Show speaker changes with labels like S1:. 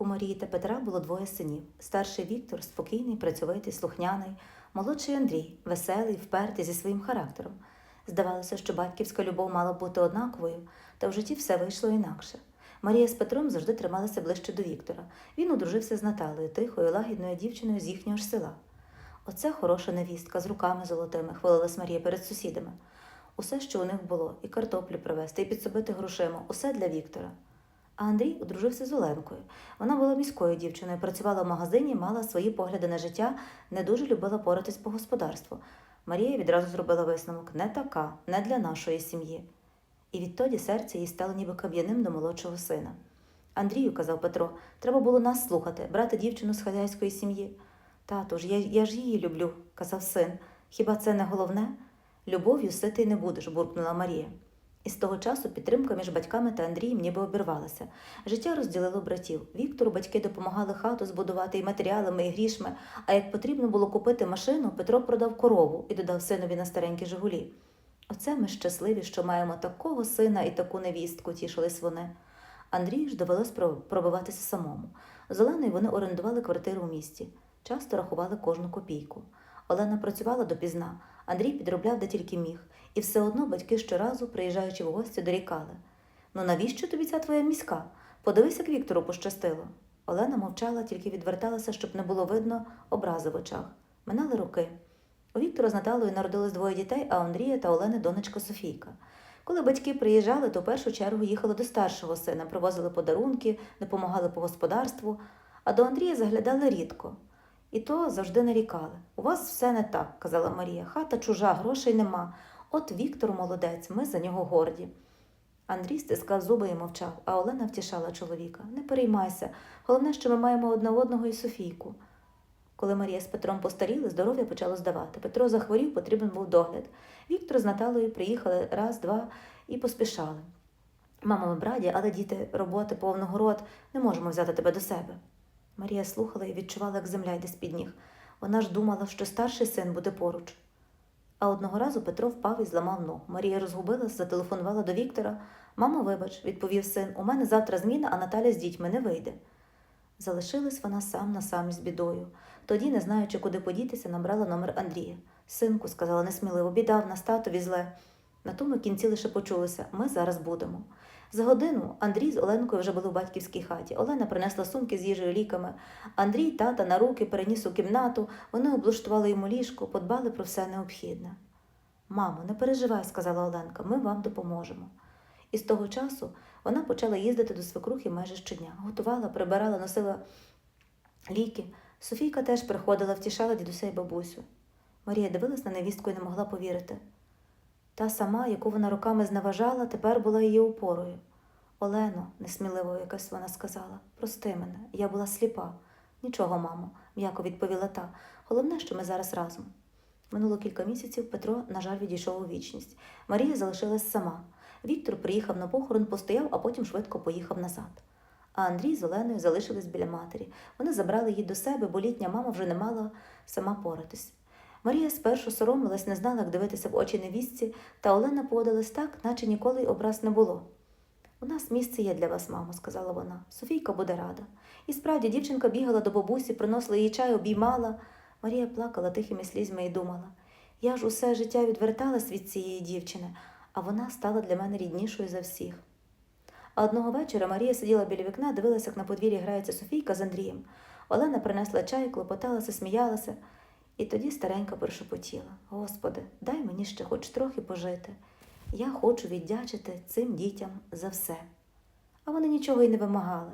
S1: У Марії та Петра було двоє синів. Старший Віктор спокійний, працьовитий, слухняний, молодший Андрій, веселий, впертий зі своїм характером. Здавалося, що батьківська любов мала бути однаковою, та в житті все вийшло інакше. Марія з Петром завжди трималася ближче до Віктора. Він одружився з Наталею, тихою, лагідною дівчиною з їхнього ж села. Оце хороша невістка з руками золотими, хвалилась Марія перед сусідами. Усе, що у них було, і картоплю привезти, і підсобити грошима, усе для Віктора. А Андрій одружився з Оленкою. Вона була міською дівчиною, працювала в магазині, мала свої погляди на життя, не дуже любила поратись по господарству. Марія відразу зробила висновок не така, не для нашої сім'ї. І відтоді серце їй стало ніби кам'яним до молодшого сина. Андрію, казав Петро, треба було нас слухати, брати дівчину з хазяйської сім'ї. Тату ж, я, я ж її люблю, казав син. Хіба це не головне? Любов'ю сити не будеш, буркнула Марія. І з того часу підтримка між батьками та Андрієм ніби обірвалася. Життя розділило братів. Віктору батьки допомагали хату збудувати і матеріалами, і грішми. А як потрібно було купити машину, Петро продав корову і додав синові на старенькі Жигулі. Оце ми щасливі, що маємо такого сина і таку невістку, тішились вони. Андрію ж довелось пробиватися самому. З Оленою вони орендували квартиру у місті, часто рахували кожну копійку. Олена працювала допізна, Андрій підробляв де тільки міг, і все одно батьки щоразу, приїжджаючи в гості, дорікали. Ну навіщо тобі ця твоя міська? Подивись, як Віктору пощастило. Олена мовчала, тільки відверталася, щоб не було видно образи в очах. Минали роки. У Віктора з Наталою народилось двоє дітей, а Андрія та Олени донечка Софійка. Коли батьки приїжджали, то в першу чергу їхали до старшого сина, привозили подарунки, допомагали по господарству, а до Андрія заглядали рідко. І то завжди нарікали. У вас все не так, казала Марія. Хата чужа, грошей нема. От Віктор молодець, ми за нього горді. Андрій стискав зуби і мовчав, а Олена втішала чоловіка. Не переймайся. Головне, що ми маємо одне одного і Софійку. Коли Марія з Петром постаріли, здоров'я почало здавати. Петро захворів, потрібен був догляд. Віктор з Наталою приїхали раз, два і поспішали. Мамо, ми б раді, але діти, роботи, повного рот, не можемо взяти тебе до себе. Марія слухала і відчувала, як земля йде з-під ніг. Вона ж думала, що старший син буде поруч. А одного разу Петро впав і зламав ногу. Марія розгубилась, зателефонувала до Віктора. Мамо, вибач, відповів син, у мене завтра зміна, а Наталя з дітьми не вийде. Залишилась вона сам на сам з бідою. Тоді, не знаючи, куди подітися, набрала номер Андрія. Синку, сказала несміливо, біда в нас татові зле. На тому кінці лише почулося ми зараз будемо. За годину Андрій з Оленкою вже були в батьківській хаті. Олена принесла сумки з їжею ліками. Андрій тата на руки переніс у кімнату, вони облаштували йому ліжко, подбали про все необхідне. Мамо, не переживай, сказала Оленка, ми вам допоможемо. І з того часу вона почала їздити до свекрухи майже щодня. Готувала, прибирала, носила ліки. Софійка теж приходила, втішала дідуся й бабусю. Марія дивилась на невістку і не могла повірити. Та сама, яку вона роками зневажала, тепер була її опорою. Олено, несміливо якось вона сказала, прости мене, я була сліпа. Нічого, мамо, м'яко відповіла та. Головне, що ми зараз разом. Минуло кілька місяців Петро, на жаль, відійшов у вічність. Марія залишилась сама. Віктор приїхав на похорон, постояв, а потім швидко поїхав назад. А Андрій з Оленою залишились біля матері. Вони забрали її до себе, бо літня мама вже не мала сама поратись. Марія спершу соромилась, не знала, як дивитися в очі невістці, та Олена поводилась так, наче ніколи й образ не було. У нас місце є для вас, мамо, сказала вона. Софійка буде рада. І справді дівчинка бігала до бабусі, приносила їй чай, обіймала. Марія плакала тихими слізьми і думала я ж усе життя відверталась від цієї дівчини, а вона стала для мене ріднішою за всіх. А одного вечора Марія сиділа біля вікна, дивилася, як на подвір'ї грається Софійка з Андрієм. Олена принесла чай, клопоталася, сміялася, і тоді старенька прошепотіла: Господи, дай мені ще хоч трохи пожити. Я хочу віддячити цим дітям за все. А вони нічого й не вимагали.